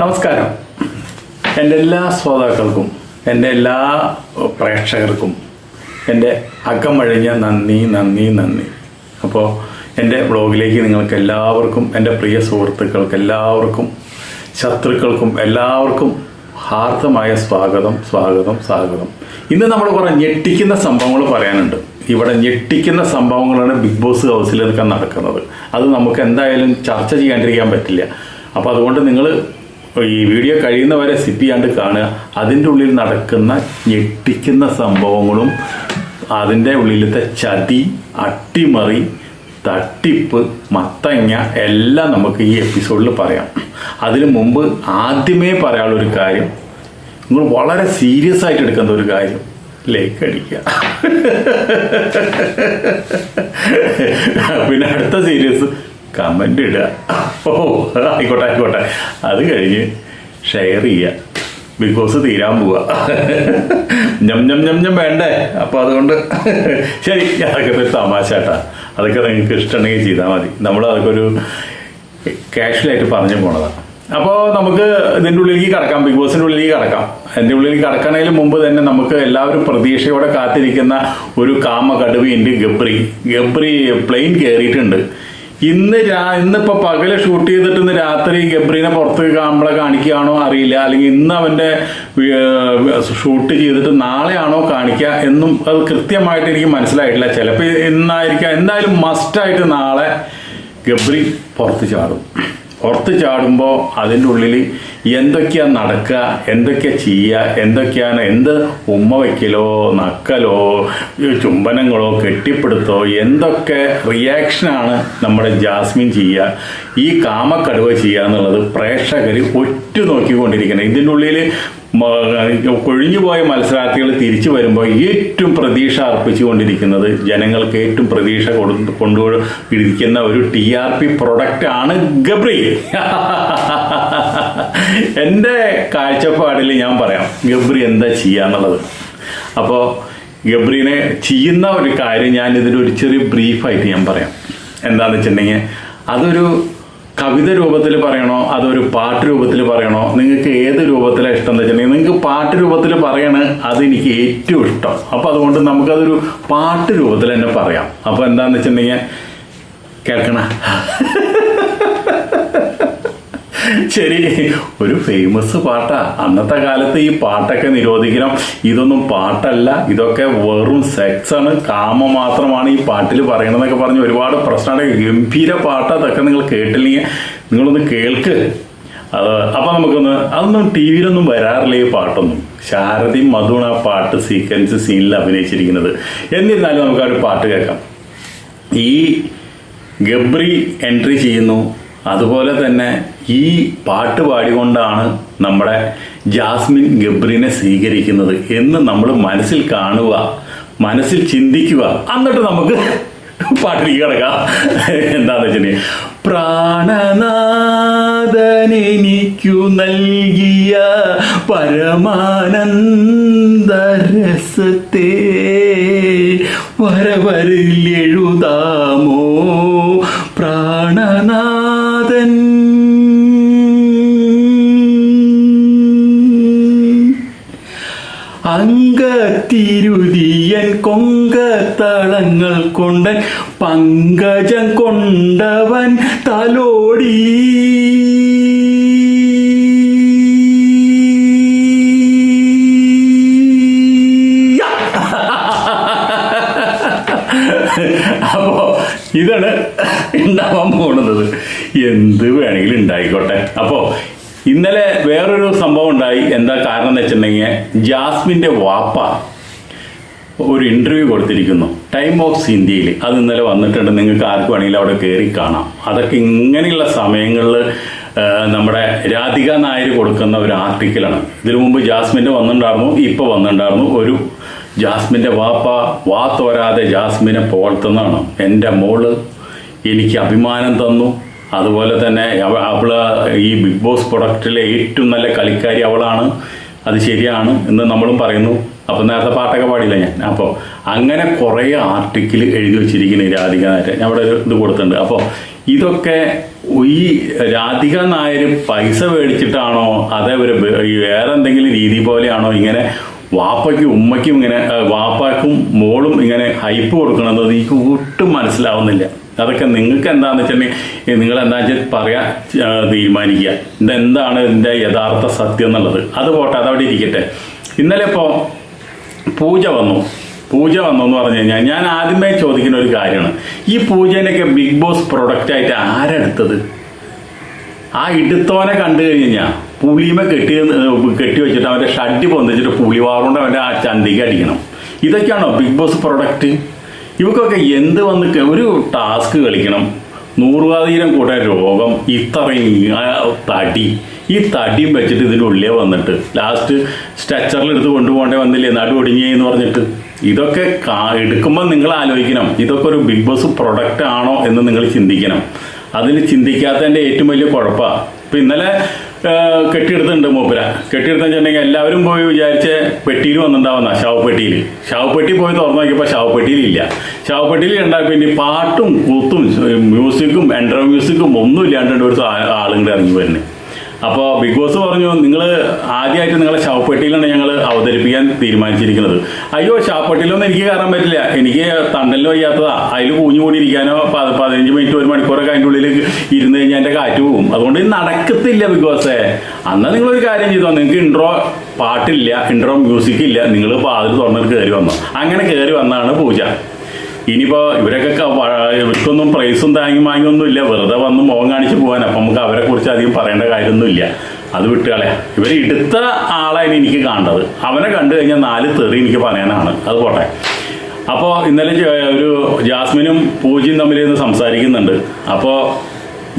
നമസ്കാരം. എന്റെ എല്ലാ ശ്രോതാക്കൾക്കും എന്റെ എല്ലാ പ്രേക്ഷകർക്കും എന്റെ അകമഴിഞ്ഞ നന്ദി നന്ദി നന്ദി. അപ്പോൾ എന്റെ ബ്ലോഗിലേക്ക് നിങ്ങൾക്ക് എല്ലാവർക്കും എന്റെ പ്രിയ സുഹൃത്തുക്കൾക്ക് എല്ലാവർക്കും ശത്രുക്കൾക്കും എല്ലാവർക്കും ഹാർദമായ സ്വാഗതം സ്വാഗതം സ്വാഗതം. ഇന്ന് നമ്മൾ കുറേ ഞെട്ടിക്കുന്ന സംഭവങ്ങൾ പറയാനുണ്ട്. ഇവിടെ ഞെട്ടിക്കുന്ന സംഭവങ്ങളാണ് ബിഗ് ബോസ് ഹൗസിലൊക്കെ നടക്കുന്നത്. അത് നമുക്ക് എന്തായാലും ചർച്ച ചെയ്യാണ്ടിരിക്കാൻ പറ്റില്ല. അപ്പോൾ അതുകൊണ്ട് നിങ്ങൾ ഈ വീഡിയോ കഴിയുന്നവരെ സിപ്പ് ചെയ്യാണ്ട് കാണുക. അതിന്റെ ഉള്ളിൽ നടക്കുന്ന ഞെട്ടിക്കുന്ന സംഭവങ്ങളും അതിന്റെ ഉള്ളിലത്തെ ചതി അട്ടിമറി തട്ടിപ്പ് മത്തങ്ങ എല്ലാം നമുക്ക് ഈ എപ്പിസോഡിൽ പറയാം. അതിനു മുമ്പ് ആദ്യമേ പറയാനുള്ള ഒരു കാര്യം നിങ്ങൾ വളരെ സീരിയസ് ആയിട്ട് എടുക്കുന്ന ഒരു കാര്യം ലേക്ക് അടിക്കുക. പിന്നെ അടുത്ത സീരിയസ് കമന്റ് ഇടുക ഓ ആയിക്കോട്ടെ ആയിക്കോട്ടെ. അത് കഴിഞ്ഞ് ഷെയർ ചെയ്യുക ബിഗ് ബോസ് തീരാൻ പോവുക ഞം ഞം ഞം ഞം വേണ്ടേ? അപ്പോൾ അതുകൊണ്ട് ശരി അതൊക്കെ ഒരു തമാശ കേട്ടാ അതൊക്കെ നിങ്ങൾക്ക് ഇഷ്ടമുണ്ടെങ്കിൽ ചെയ്താൽ മതി. നമ്മൾ അതൊക്കെ ഒരു കാഷ്വലായിട്ട് പറഞ്ഞു പോണതാണ് അപ്പോൾ നമുക്ക് ഇതിന്റെ ഉള്ളിലേക്ക് കടക്കാം. ബിഗ് ബോസിന്റെ ഉള്ളിലേക്ക് കടക്കാം. എന്റെ ഉള്ളിലേക്ക് കടക്കണതിന് മുമ്പ് തന്നെ നമുക്ക് എല്ലാവരും പ്രതീക്ഷയോടെ കാത്തിരിക്കുന്ന ഒരു കാമ കടുവയുണ്ട് ഗബ്രി ഗബ്രി പ്ലെയിൻ കയറിയിട്ടുണ്ട് ഇന്ന് രാ ഇന്നിപ്പോ പകൽ ഷൂട്ട് ചെയ്തിട്ട് ഇന്ന് രാത്രി ഗബ്രീനെ പുറത്ത് നമ്മളെ കാണിക്കുകയാണോ അറിയില്ല. അല്ലെങ്കിൽ ഇന്ന് അവന്റെ ഷൂട്ട് ചെയ്തിട്ട് നാളെയാണോ കാണിക്കുക എന്നും അത് കൃത്യമായിട്ട് എനിക്ക് മനസ്സിലായിട്ടില്ല. ചിലപ്പോൾ ഇന്നായിരിക്കാം. എന്തായാലും മസ്റ്റായിട്ട് നാളെ ഗബ്രി പുറത്ത് ചാടും. പുറത്ത് ചാടുമ്പോൾ അതിന്റെ ഉള്ളിൽ എന്തൊക്കെയാണ് നടക്കുക എന്തൊക്കെയാ ചെയ്യുക എന്തൊക്കെയാണ് എന്ത് ഉമ്മ വയ്ക്കലോ നക്കലോ ചുംബനങ്ങളോ കെട്ടിപ്പിടുത്തോ എന്തൊക്കെ റിയാക്ഷനാണ് നമ്മുടെ ജാസ്മിൻ ചെയ്യുക ഈ കാമക്കടുവ ചെയ്യുക എന്നുള്ളത് പ്രേക്ഷകർ ഒറ്റ നോക്കിക്കൊണ്ടിരിക്കുന്നത് ഇതിന്റെ ഉള്ളിൽ കൊഴിഞ്ഞുപോയ മത്സരാർത്ഥികൾ തിരിച്ചു വരുമ്പോൾ ഏറ്റവും പ്രതീക്ഷ അർപ്പിച്ചുകൊണ്ടിരിക്കുന്നത് ജനങ്ങൾക്ക് ഏറ്റവും പ്രതീക്ഷ കൊടു കൊണ്ടു ഇരിക്കുന്ന ഒരു ടി ആർ പി പ്രൊഡക്റ്റ് ആണ് ഗബ്രി എന്റെ കാഴ്ചപ്പാടിൽ ഞാൻ പറയാം ഗബ്രി എന്താ ചെയ്യുക എന്നുള്ളത്. അപ്പോൾ ഗബ്രീനെ ചെയ്യുന്ന ഒരു കാര്യം ഞാൻ ഒരു ചെറിയ ബ്രീഫായിട്ട് ഞാൻ പറയാം. എന്താണെന്ന് വെച്ചിട്ടുണ്ടെങ്കിൽ അതൊരു കവിത രൂപത്തിൽ പറയണോ? അതൊരു പാട്ട് രൂപത്തിൽ പറയണോ? നിങ്ങൾക്ക് ഏത് രൂപത്തിലാണ് ഇഷ്ടം എന്ന് വെച്ചിട്ടുണ്ടെങ്കിൽ നിങ്ങൾക്ക് പാട്ട് രൂപത്തിൽ പറയണ അതെനിക്ക് ഏറ്റവും ഇഷ്ടം. അപ്പോൾ അതുകൊണ്ട് നമുക്കതൊരു പാട്ട് രൂപത്തിൽ തന്നെ പറയാം. അപ്പോൾ എന്താണെന്ന് വെച്ചിട്ടുണ്ടെങ്കിൽ കേൾക്കണ? ശരി ഒരു ഫേമസ് പാട്ടാ. അന്നത്തെ കാലത്ത് ഈ പാട്ടൊക്കെ നിരോധിക്കണം. ഇതൊന്നും പാട്ടല്ല ഇതൊക്കെ വെറും സെക്സ് ആണ്. കാമ മാത്രമാണ് ഈ പാട്ടിൽ പറയണമെന്നൊക്കെ പറഞ്ഞ് ഒരുപാട് പ്രശ്നമാണ്. ഗംഭീര പാട്ട് അതൊക്കെ നിങ്ങൾ കേട്ടില്ലെങ്കിൽ നിങ്ങളൊന്ന് കേൾക്ക്. അത് അപ്പം നമുക്കൊന്ന് അതൊന്നും ടി വിയിലൊന്നും വരാറില്ല ഈ പാട്ടൊന്നും. ശാരദയും മധുണ് ആ പാട്ട് സീക്വൻസ് സീനിൽ അഭിനയിച്ചിരിക്കുന്നത്. എന്നിരുന്നാലും നമുക്ക് ആ ഒരു പാട്ട് കേൾക്കാം. ഈ ഗബ്രി എൻട്രി ചെയ്യുന്നു. അതുപോലെ തന്നെ ഈ പാട്ട് പാടിക്കൊണ്ടാണ് നമ്മുടെ ജാസ്മിൻ ഗബ്രിനെ സ്വീകരിക്കുന്നത് എന്ന് നമ്മൾ മനസ്സിൽ കാണുക മനസ്സിൽ ചിന്തിക്കുക. എന്നിട്ട് നമുക്ക് പാട്ടിലേക്ക് കിടക്കാം. എന്താന്ന് വെച്ചിട്ടുണ്ടെങ്കിൽ പ്രാണനാഥനെനിക്കു നൽകിയ പരമാനന്ദരസത്തെ വരവരിൽ എഴുതാമോ? പ്രാണനാഥൻ അങ്കത്തിരുതിയൻ കൊങ്കത്തളങ്ങൾ കൊണ്ടൻ പങ്കജം കൊണ്ടവൻ തലോടി. അപ്പോ ഇതാണ് ഉണ്ടാവാൻ പോണത്. എന്ത് വേണമെങ്കിലും ഉണ്ടായിക്കോട്ടെ. അപ്പോ ഇന്നലെ വേറൊരു സംഭവം ഉണ്ടായി. എന്താ കാരണം എന്ന് വെച്ചിട്ടുണ്ടെങ്കിൽ ജാസ്മിന്റെ വാപ്പ ഒരു ഇന്റർവ്യൂ കൊടുത്തിരിക്കുന്നു. ടൈം ഓഫ് ഇന്ത്യയിൽ അത് ഇന്നലെ വന്നിട്ടുണ്ട്. നിങ്ങൾക്ക് ആർക്ക് വേണമെങ്കിലും അവിടെ കയറി കാണാം. അതൊക്കെ ഇങ്ങനെയുള്ള സമയങ്ങളിൽ നമ്മുടെ രാധിക നായർ കൊടുക്കുന്ന ഒരു ആർട്ടിക്കിളാണ് ഇതിനു മുമ്പ് ജാസ്മിന്റെ വന്നിട്ടുണ്ടായിരുന്നു. ഇപ്പോൾ വന്നിട്ടുണ്ടായിരുന്നു. ഒരു ജാസ്മിന്റെ വാപ്പ വാ തോരാതെ ജാസ്മിനെ പുകഴ്ത്തുന്നതാണ് എന്റെ മോൾ എനിക്ക് അഭിമാനം തന്നു. അതുപോലെ തന്നെ അവൾ ഈ ബിഗ് ബോസ് പ്രൊഡക്റ്റിലെ ഏറ്റവും നല്ല കളിക്കാരി അവളാണ്. അത് ശരിയാണ് എന്ന് നമ്മളും പറയുന്നു. അപ്പം നേരത്തെ പാട്ടൊക്കെ പാടില്ല ഞാൻ? അപ്പോൾ അങ്ങനെ കുറേ ആർട്ടിക്കിൾ എഴുതി വെച്ചിരിക്കുന്ന രാധിക നായർ ഞാൻ അവിടെ ഒരു ഇത് കൊടുത്തിട്ടുണ്ട്. അപ്പോൾ ഇതൊക്കെ ഈ രാധിക നായർ പൈസ മേടിച്ചിട്ടാണോ? അതേ ഒരു വേറെ എന്തെങ്കിലും രീതി പോലെയാണോ ഇങ്ങനെ വാപ്പയ്ക്കും ഉമ്മയ്ക്കും ഇങ്ങനെ വാപ്പാക്കും മോളും ഇങ്ങനെ ഹൈപ്പ് കൊടുക്കണമെന്ന് എനിക്ക് ഒട്ടും മനസ്സിലാവുന്നില്ല. അതൊക്കെ നിങ്ങൾക്ക് എന്താണെന്ന് വെച്ചിട്ടുണ്ടെങ്കിൽ നിങ്ങൾ എന്താ വെച്ചാൽ പറയാൻ തീരുമാനിക്കുക. ഇതെന്താണ് ഇതിന്റെ യഥാർത്ഥ സത്യം എന്നുള്ളത്? അത് പോട്ടെ അതവിടെ ഇരിക്കട്ടെ. ഇന്നലെ ഇപ്പോൾ പൂജ വന്നു. പൂജ വന്നു എന്ന് പറഞ്ഞു കഴിഞ്ഞാൽ ഞാൻ ആദ്യമേ ചോദിക്കുന്ന ഒരു കാര്യമാണ്. ഈ പൂജേനൊക്കെ ബിഗ് ബോസ് പ്രൊഡക്റ്റായിട്ട് ആരെടുത്തത് ആ ഇടുത്തോനെ കണ്ടു കഴിഞ്ഞാൽ പുളിമ കെട്ടി കെട്ടി വെച്ചിട്ട് അവന്റെ ഷഡ്ഡി പൊന്തിച്ചിട്ട് പുളിവാറുകൊണ്ട് അവന്റെ ആ ചന്തിക്ക് അടിക്കണം. ഇതൊക്കെയാണോ ബിഗ് ബോസ് പ്രൊഡക്റ്റ് ഇവക്കൊക്കെ എന്ത് വന്ന് ഒരു ടാസ്ക് കളിക്കണം. നൂറുവാതീരം കൂടെ രോഗം ഇത്രയും തടി ഈ തടിയും വെച്ചിട്ട് ഇതിന്റെ ഉള്ളിലേ വന്നിട്ട്. ലാസ്റ്റ് സ്ട്രെച്ചറിലെടുത്ത് കൊണ്ടുപോകേണ്ടി വന്നില്ലേ? നടു എന്ന് പറഞ്ഞിട്ട്. ഇതൊക്കെ എടുക്കുമ്പോൾ നിങ്ങൾ ആലോചിക്കണം. ഇതൊക്കെ ഒരു ബിഗ് ബോസ് പ്രൊഡക്റ്റ് ആണോ എന്ന് നിങ്ങൾ ചിന്തിക്കണം. അതിന് ചിന്തിക്കാത്തതിന്റെ ഏറ്റവും വലിയ കുഴപ്പമാണ് ഇപ്പം ഇന്നലെ കെട്ടിയെടുത്തിട്ടുണ്ട് മൂപ്പര. കെട്ടിയെടുത്തെന്ന് വെച്ചിട്ടുണ്ടെങ്കിൽ എല്ലാവരും പോയി വിചാരിച്ച പെട്ടിയിൽ വന്നിട്ടുണ്ടാവുന്ന ശവപ്പെട്ടിയിൽ. ശവപ്പെട്ടി പോയി തുറന്നു നോക്കിയപ്പോൾ ശവപ്പെട്ടിയിലില്ല ശവപ്പെട്ടിയിൽ ഉണ്ടായി പിന്നെ പാട്ടും കൂത്തും മ്യൂസിക്കും എൻട്രോ മ്യൂസിക്കും ഒന്നും ഇല്ലാണ്ട് ഒരു ആളുകൾ ഇറങ്ങി വരുന്നത് അപ്പോൾ ബിഗ് ബോസ് പറഞ്ഞു നിങ്ങൾ ആദ്യമായിട്ട് നിങ്ങളെ ശവപ്പെട്ടിയിലാണ് ഞങ്ങൾ അവതരിപ്പിക്കാൻ തീരുമാനിച്ചിരിക്കുന്നത്. അയ്യോ ശവപ്പെട്ടിയിലൊന്നും എനിക്ക് കയറാൻ പറ്റില്ല. എനിക്ക് തണ്ടലിൽ വയ്യാത്തതാ. അതിൽ കൂഞ്ഞു കൂടി ഇരിക്കാനോ പ- പതിനഞ്ച് മിനിറ്റ് ഒരു മണിക്കൂറൊക്കെ അതിന്റെ ഉള്ളിൽ ഇരുന്ന് കഴിഞ്ഞാൽ എന്റെ കാറ്റ് പോകും അതുകൊണ്ട് നടക്കത്തില്ല ബിഗ് ബോസേ. അന്നാ നിങ്ങളൊരു കാര്യം ചെയ്തോ. നിങ്ങൾക്ക് ഇൻട്രോ പാട്ടില്ല ഇൻട്രോ മ്യൂസിക് ഇല്ല. നിങ്ങൾ പാതിൽ തുറന്നിട്ട് കയറി വന്നു. അങ്ങനെ കയറി വന്നാണ് പൂജ. ഇനിയിപ്പോൾ ഇവരൊക്കെ ഇവർക്കൊന്നും പ്രൈസും താങ്ങി വാങ്ങിയൊന്നും ഇല്ല. വെറുതെ വന്ന് മുഖം കാണിച്ച് പോകാൻ അപ്പം നമുക്ക് അവരെ കുറിച്ച് അധികം പറയേണ്ട കാര്യമൊന്നുമില്ല അത് വിട്ടുകളെ ഇവർ എടുത്ത ആളാണ് എനിക്ക് കാണേണ്ടത്. അവനെ കണ്ടു കഴിഞ്ഞാൽ നാല് തെറി എനിക്ക് പറയാനാണ്. അത് പോട്ടെ. അപ്പോൾ ഇന്നലെ ഒരു ജാസ്മിനും പൂജയും തമ്മിൽ ഇന്ന് സംസാരിക്കുന്നുണ്ട്. അപ്പോൾ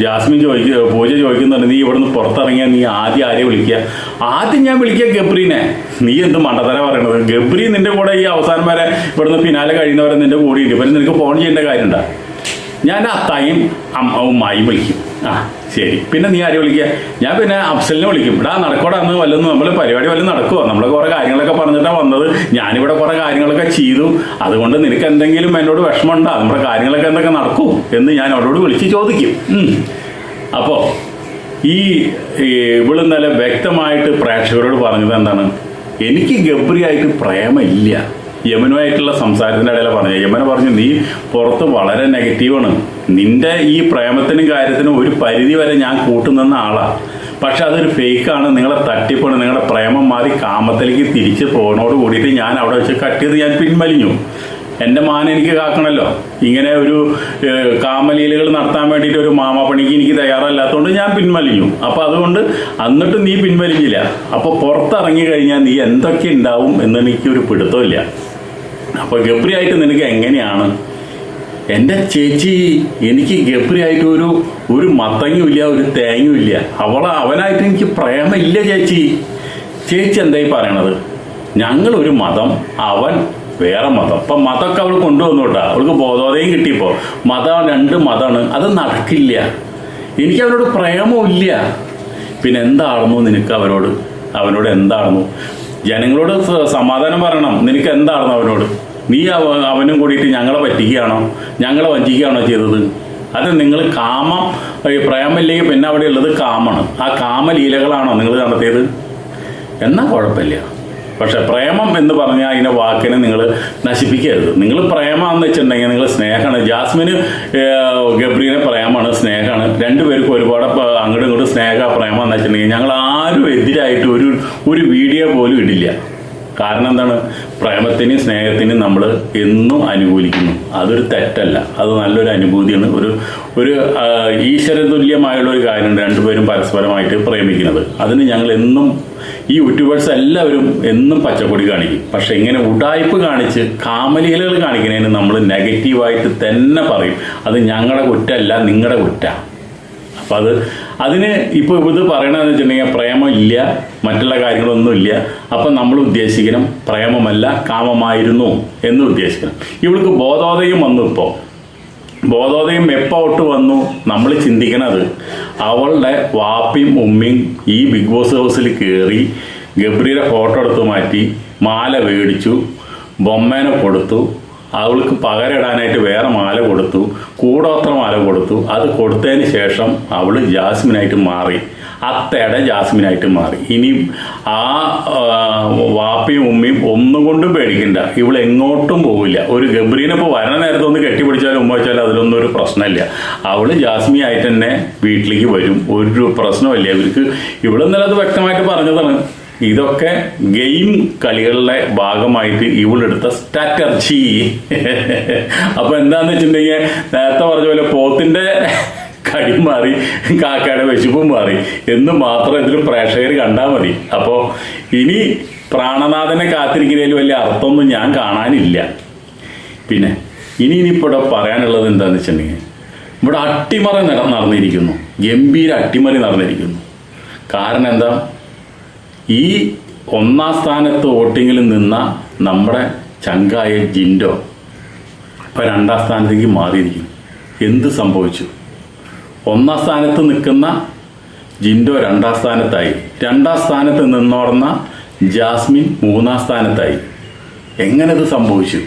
ജാസ്മിൻ ചോദിക്കുക പൂജ ചോദിക്കുന്നുണ്ട് നീ ഇവിടുന്ന് പുറത്തിറങ്ങിയാൽ നീ ആദ്യം ആരെ വിളിക്കുക? ആദ്യം ഞാൻ വിളിക്കുക ഗബ്രീനെ. നീ എന്ത് മണ്ടത്തര പറയണത്? ഗബ്രി നിന്റെ കൂടെ ഈ അവസാനം വരെ ഇവിടുന്ന് പിന്നാലെ കഴിയുന്നവരെ നിന്റെ കൂടെ ഉണ്ട് പിന്നെ നിനക്ക് ഫോൺ ചെയ്യേണ്ട കാര്യമുണ്ടോ? ഞാൻ അത്തായും അമ്മയുമായി വിളിക്കും. ആ ശരി. പിന്നെ നീ ആരെ വിളിക്കുക? ഞാൻ പിന്നെ അഫ്സലിനെ വിളിക്കും. ഇവിടെ നടക്കോടാ അന്ന് വല്ലതും നമ്മൾ പരിപാടി വല്ലതും നടക്കുമോ നമ്മൾ കുറേ കാര്യങ്ങളൊക്കെ പറഞ്ഞിട്ടാണ് വന്നത്. ഞാനിവിടെ കുറേ കാര്യങ്ങളൊക്കെ ചെയ്തു. അതുകൊണ്ട് നിനക്ക് എന്തെങ്കിലും എന്നോട് വിഷമമുണ്ടോ? നമ്മുടെ കാര്യങ്ങളൊക്കെ എന്തൊക്കെ നടക്കൂ എന്ന് ഞാൻ അവരോട് വിളിച്ച് ചോദിക്കും. അപ്പോൾ ഈ ഈ ഇവൾ ഇന്നലെ വ്യക്തമായിട്ട് പ്രേക്ഷകരോട് പറഞ്ഞത് എന്താണ്? എനിക്ക് ഗബ്രിയായിട്ട് പ്രേമമില്ല യമനുമായിട്ടുള്ള സംസാരത്തിന്റെ ഇടയിൽ പറഞ്ഞു യമന പറഞ്ഞു നീ പുറത്ത് വളരെ നെഗറ്റീവാണ് നിന്റെ ഈ പ്രേമത്തിനും കാര്യത്തിനും ഒരു പരിധി വരെ ഞാൻ കൂട്ടുനിന്ന ആളാണ് പക്ഷെ അതൊരു ഫേക്കാണ് നിങ്ങളെ തട്ടിപ്പാണ്. നിങ്ങളുടെ പ്രേമം മാറി കാമത്തിലേക്ക് തിരിച്ച് പോകണോട് കൂടിയിട്ട് ഞാൻ അവിടെ വെച്ച് കട്ട് ചെയ്ത് ഞാൻ പിൻവലിഞ്ഞു. എന്റെ മാന എനിക്ക് കാക്കണമല്ലോ ഇങ്ങനെ ഒരു കാമലീലകൾ നടത്താൻ വേണ്ടിയിട്ട് ഒരു മാമാപ്പണിക്ക് എനിക്ക് തയ്യാറല്ലാത്തതുകൊണ്ട് ഞാൻ പിൻവലിഞ്ഞു. അപ്പോൾ അതുകൊണ്ട് എന്നിട്ട് നീ പിൻവലിഞ്ഞില്ല. അപ്പോൾ പുറത്തിറങ്ങി കഴിഞ്ഞാൽ നീ എന്തൊക്കെ ഉണ്ടാവും എന്ന് എനിക്കൊരു പിടുത്തമില്ല. അപ്പോൾ ഗബ്രിയായിട്ട് നിനക്ക് എങ്ങനെയാണ്? എന്റെ ചേച്ചി എനിക്ക് ഗബ്രിയായിട്ട് ഒരു ഒരു മത്തങ്ങും ഇല്ല ഒരു തേങ്ങയും ഇല്ല. അവളെ അവനായിട്ട് എനിക്ക് പ്രേമമില്ല ചേച്ചി. ചേച്ചി എന്തായി പറയണത്? ഞങ്ങളൊരു മതം അവൻ വേറെ മതം. അപ്പം മതമൊക്കെ അവൾ കൊണ്ടുവന്നു കേട്ടോ. അവൾക്ക് ബോധോദയം കിട്ടിയപ്പോൾ മതം രണ്ട് മതമാണ്. അത് നടക്കില്ല. എനിക്ക് അവരോട് പ്രേമമില്ല പിന്നെ എന്താണെന്നു നിനക്ക് അവരോട് അവനോട് എന്താണെന്നു? ജനങ്ങളോട് സമാധാനം പറയണം. നിനക്ക് എന്താണെന്നു അവനോട്? നീ അവ- അവനും കൂടിയിട്ട് ഞങ്ങളെ പറ്റിക്കുകയാണോ? ഞങ്ങളെ വഞ്ചിക്കുകയാണോ ചെയ്തത്? അത് നിങ്ങൾ കാമം പ്രേമല്ലെങ്കിൽ പിന്നെ അവിടെ ഉള്ളത് കാമാണ്. ആ കാമലീലകളാണോ നിങ്ങൾ നടത്തിയത് എന്നാൽ കുഴപ്പമില്ല. പക്ഷെ പ്രേമം എന്ന് പറഞ്ഞാൽ അതിനെ വാക്കിനെ നിങ്ങൾ നശിപ്പിക്കരുത്. നിങ്ങൾ പ്രേമാന്ന് വെച്ചിട്ടുണ്ടെങ്കിൽ നിങ്ങൾ സ്നേഹമാണ്. ജാസ്മിന് ഗബ്രീനെ പ്രേമാണ് സ്നേഹമാണ്. രണ്ടുപേർക്കും ഒരുപാട് അങ്ങോട്ടും ഇങ്ങോട്ടും സ്നേഹ പ്രേമം എന്ന് വെച്ചിട്ടുണ്ടെങ്കിൽ ഞങ്ങൾ ആരും എതിരായിട്ട് ഒരു ഒരു വീഡിയോ പോലും ഇടില്ല. കാരണം എന്താണ്? പ്രേമത്തിനും സ്നേഹത്തിനും നമ്മൾ എന്നും അനുകൂലിക്കുന്നു. അതൊരു തെറ്റല്ല. അത് നല്ലൊരു അനുഭൂതിയാണ്. ഒരു ഒരു ഈശ്വര തുല്യമായുള്ള ഒരു കാര്യമുണ്ട് രണ്ടുപേരും പരസ്പരമായിട്ട് പ്രേമിക്കുന്നത്. അതിന് ഞങ്ങൾ എന്നും ഈ യൂട്യൂബേഴ്സ് എല്ലാവരും എന്നും പച്ചക്കൊടി കാണിക്കും. പക്ഷെ ഇങ്ങനെ ഉടായ്പ് കാണിച്ച് കാമലീലകൾ കാണിക്കുന്നതിന് നമ്മൾ നെഗറ്റീവായിട്ട് തന്നെ പറയും. അത് ഞങ്ങളുടെ കുറ്റമല്ല നിങ്ങളുടെ കുറ്റമാണ് അപ്പം അത് അതിന് ഇപ്പോൾ ഇത് പറയണതെന്ന് വെച്ചിട്ടുണ്ടെങ്കിൽ പ്രേമം ഇല്ല മറ്റുള്ള കാര്യങ്ങളൊന്നും ഇല്ല. അപ്പം നമ്മൾ ഉദ്ദേശിക്കണം പ്രേമമല്ല കാമമായിരുന്നു എന്ന് ഉദ്ദേശിക്കണം. ഇവൾക്ക് ബോധോദയം വന്നു ഇപ്പോൾ ബോധോദയം എപ്പോട്ട് വന്നു? നമ്മൾ ചിന്തിക്കണത്. അവളുടെ വാപ്പിയും ഉമ്മയും ഈ ബിഗ് ബോസ് ഹൗസിൽ കയറി ഗബ്രിയുടെ ഫോട്ടോ എടുത്ത് മാറ്റി മാല മേടിച്ചു ബൊമ്മേനെ കൊടുത്തു അവൾക്ക് പകരമിടാനായിട്ട് വേറെ മാല കൊടുത്തു കൂടോത്ര മാല കൊടുത്തു. അത് കൊടുത്തതിന് ശേഷം അവൾ ജാസ്മിനായിട്ട് മാറി. അത്തയുടെ ജാസ്മിനായിട്ട് മാറി. ഇനി ആ വാപ്പയും ഉമ്മയും ഒന്നും കൊണ്ടും പേടിക്കണ്ട. ഇവൾ എങ്ങോട്ടും പോവില്ല. ഒരു ഗബ്രീനെ ഇപ്പോൾ വരണ നേരത്തെ ഒന്ന് കെട്ടിപ്പിടിച്ചാലും ഉമ്മ വെച്ചാലും അതിലൊന്നും ഒരു പ്രശ്നമില്ല. അവൾ ജാസ്മി ആയിട്ട് തന്നെ വീട്ടിലേക്ക് വരും. ഒരു പ്രശ്നമില്ല. ഇവർക്ക് ഇവിടെ ഇന്നലെ അത് വ്യക്തമായിട്ട് പറഞ്ഞതാണ്. ഇതൊക്കെ ഗെയിം കളികളുടെ ഭാഗമായിട്ട് ഇവളെടുത്ത സ്ട്രാറ്റർജി അപ്പൊ എന്താന്ന് വെച്ചിട്ടുണ്ടെങ്കിൽ നേരത്തെ പറഞ്ഞ പോലെ പോത്തിന്റെ കടി മാറി കാക്കയുടെ വിശപ്പും മാറി. എന്ന് മാത്രം ഇതിൽ പ്രേക്ഷകർ കണ്ടാൽ മതി. അപ്പോൾ ഇനി പ്രാണനാഥനെ കാത്തിരിക്കുന്നതിൽ വലിയ അർത്ഥമൊന്നും ഞാൻ കാണാനില്ല. പിന്നെ ഇനി ഇനിയിപ്പോൾ ഇവിടെ പറയാനുള്ളത് എന്താണെന്ന് വെച്ചിട്ടുണ്ടെങ്കിൽ ഇവിടെ അട്ടിമറി നട നടന്നിരിക്കുന്നു. ഗംഭീര അട്ടിമറി നടന്നിരിക്കുന്നു. കാരണം എന്താ? ഈ ഒന്നാം സ്ഥാനത്ത് വോട്ടിങ്ങിൽ നിന്ന നമ്മുടെ ചങ്കായ ജിൻഡോ ഇപ്പം രണ്ടാം സ്ഥാനത്തേക്ക് മാറിയിരിക്കും എന്ത് സംഭവിച്ചു? ഒന്നാം സ്ഥാനത്ത് നിൽക്കുന്ന ജിൻഡോ രണ്ടാം സ്ഥാനത്തായി. രണ്ടാം സ്ഥാനത്ത് നിന്നോടുന്ന ജാസ്മിൻ മൂന്നാം സ്ഥാനത്തായി. എങ്ങനെ ഇത് സംഭവിച്ചു?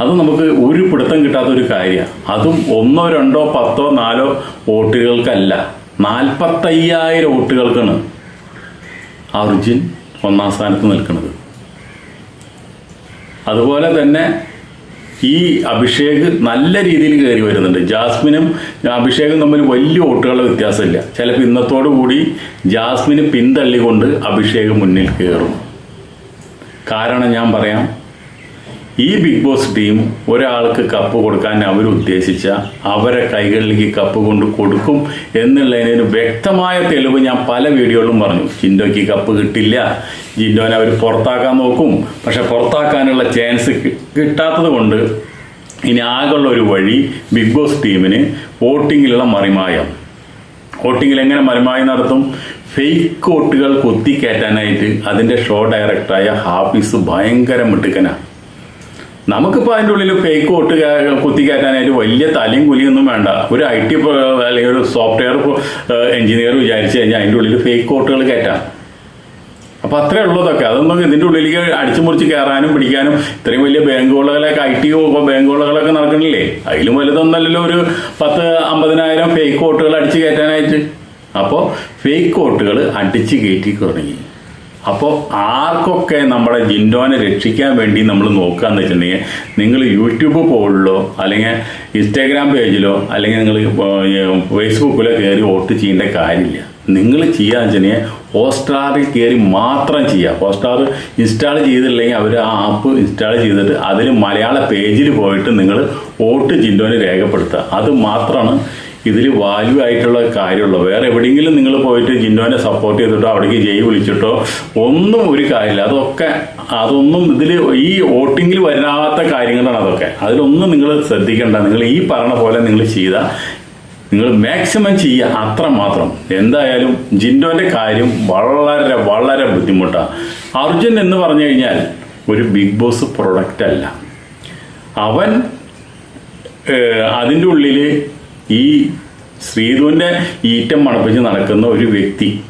അത് നമുക്ക് ഒരു പിടുത്തം കിട്ടാത്തൊരു കാര്യമാണ്. അതും ഒന്നോ രണ്ടോ പത്തോ നാലോ വോട്ടുകൾക്കല്ല. നാൽപ്പത്തയ്യായിരം വോട്ടുകൾക്കാണ് അർജുൻ ഒന്നാം സ്ഥാനത്ത് നിൽക്കുന്നത്. അതുപോലെ തന്നെ ഈ അഭിഷേക് നല്ല രീതിയിൽ കയറി വരുന്നുണ്ട്. ജാസ്മിനും അഭിഷേകും തമ്മിൽ വലിയ വോട്ടുകളുടെ വ്യത്യാസമില്ല. ചിലപ്പോൾ ഇന്നത്തോടു കൂടി ജാസ്മിന് പിന്തള്ളിക്കൊണ്ട് അഭിഷേക് മുന്നിൽ കയറും. കാരണം ഞാൻ പറയാം ഈ ബിഗ് ബോസ് ടീം ഒരാൾക്ക് കപ്പ് കൊടുക്കാൻ അവർ ഉദ്ദേശിച്ച അവരെ കൈകളിലേക്ക് കപ്പ് കൊണ്ട് കൊടുക്കും എന്നുള്ളതിന് വ്യക്തമായ തെളിവ് ഞാൻ പല വീഡിയോകളിലും പറഞ്ഞു. ജിൻഡോയ്ക്ക് കപ്പ് കിട്ടില്ല. ജിൻഡോനെ അവർ പുറത്താക്കാൻ നോക്കും. പക്ഷെ പുറത്താക്കാനുള്ള ചാൻസ് കിട്ടാത്തത് കൊണ്ട് ഇനി ആകെയുള്ള ഒരു വഴി ബിഗ് ബോസ് ടീമിന് വോട്ടിങ്ങിലുള്ള മറിമായം. വോട്ടിങ്ങിൽ എങ്ങനെ മറിമായി നടത്തും? ഫേക്ക് വോട്ടുകൾ കുത്തിക്കയറ്റാനായിട്ട് അതിന്റെ ഷോ ഡയറക്ടറായ ഹാഫീസ് ഭയങ്കര മിടുക്കനാണ് നമുക്കിപ്പോൾ അതിന്റെ ഉള്ളിൽ ഫേക്ക് വോട്ട് കേ- കുത്തിക്കയറ്റാനായിട്ട് വലിയ തലയും കുലിയൊന്നും വേണ്ട. ഒരു ഐ ടി അല്ലെങ്കിൽ ഒരു സോഫ്റ്റ്വെയർ എഞ്ചിനീയർ വിചാരിച്ചു കഴിഞ്ഞാൽ അതിന്റെ ഉള്ളിൽ ഫേക്ക് വോട്ടുകൾ കയറ്റാം. അപ്പോൾ അത്രേ ഉള്ളതൊക്കെ. അതൊന്നും ഇതിന്റെ ഉള്ളിലേക്ക് അടിച്ചു മുറിച്ച് കയറാനും പിടിക്കാനും ഇത്രയും വലിയ ബാങ്കുകളൊക്കെ ഐ ടി ബാങ്കുകളൊക്കെ നടക്കണില്ലേ അതിലും വലുതൊന്നല്ലല്ലോ ഒരു പത്ത് അമ്പതിനായിരം ഫേക്ക് വോട്ടുകൾ അടിച്ചു കയറ്റാനായിട്ട്. അപ്പോൾ ഫേക്ക് വോട്ടുകൾ അടിച്ച് കയറ്റി തുടങ്ങി അപ്പോൾ ആർക്കൊക്കെ നമ്മുടെ ജിൻഡോനെ രക്ഷിക്കാൻ വേണ്ടി നമ്മൾ നോക്കുകയെന്ന് വെച്ചിട്ടുണ്ടെങ്കിൽ നിങ്ങൾ യൂട്യൂബ് പോളിലോ അല്ലെങ്കിൽ ഇൻസ്റ്റാഗ്രാം പേജിലോ അല്ലെങ്കിൽ നിങ്ങൾ ഫേസ്ബുക്കിലോ കയറി വോട്ട് ചെയ്യേണ്ട കാര്യമില്ല. നിങ്ങൾ ചെയ്യാന്ന് വെച്ചിട്ടുണ്ടെങ്കിൽ ഹോട്ട്സ്റ്റാറിൽ കയറി മാത്രം ചെയ്യുക. ഹോട്ട്സ്റ്റാർ ഇൻസ്റ്റാൾ ചെയ്തില്ലെങ്കിൽ അവർ ആ ആപ്പ് ഇൻസ്റ്റാൾ ചെയ്തിട്ട് അതിൽ മലയാള പേജിൽ പോയിട്ട് നിങ്ങൾ വോട്ട് ജിൻഡോനെ രേഖപ്പെടുത്തുക. അത് മാത്രമാണ് ഇതിൽ വാല്യൂ ആയിട്ടുള്ള കാര്യമുള്ളൂ. വേറെ എവിടെയെങ്കിലും നിങ്ങൾ പോയിട്ട് ജിൻഡോനെ സപ്പോർട്ട് ചെയ്തിട്ടോ അവിടേക്ക് ജയ് വിളിച്ചിട്ടോ ഒന്നും ഒരു കാര്യമില്ല. അതൊക്കെ അതൊന്നും ഇതിൽ ഈ വോട്ടിങ്ങിൽ വരാത്ത കാര്യങ്ങളാണ് അതൊക്കെ. അതിലൊന്നും നിങ്ങൾ ശ്രദ്ധിക്കേണ്ട. നിങ്ങൾ ഈ പറഞ്ഞ പോലെ നിങ്ങൾ ചെയ്താൽ നിങ്ങൾ മാക്സിമം ചെയ്യുക അത്ര മാത്രം. എന്തായാലും ജിൻഡോന്റെ കാര്യം വളരെ വളരെ ബുദ്ധിമുട്ടാണ് അർജുൻ എന്ന് പറഞ്ഞു കഴിഞ്ഞാൽ ഒരു ബിഗ് ബോസ് പ്രൊഡക്റ്റ് അല്ല. അവൻ അതിന്റെ ഉള്ളിൽ ഈ ശ്രീധുവിന്റെ ഈറ്റം മണപ്പിച്ച് നടക്കുന്ന ഒരു വ്യക്തി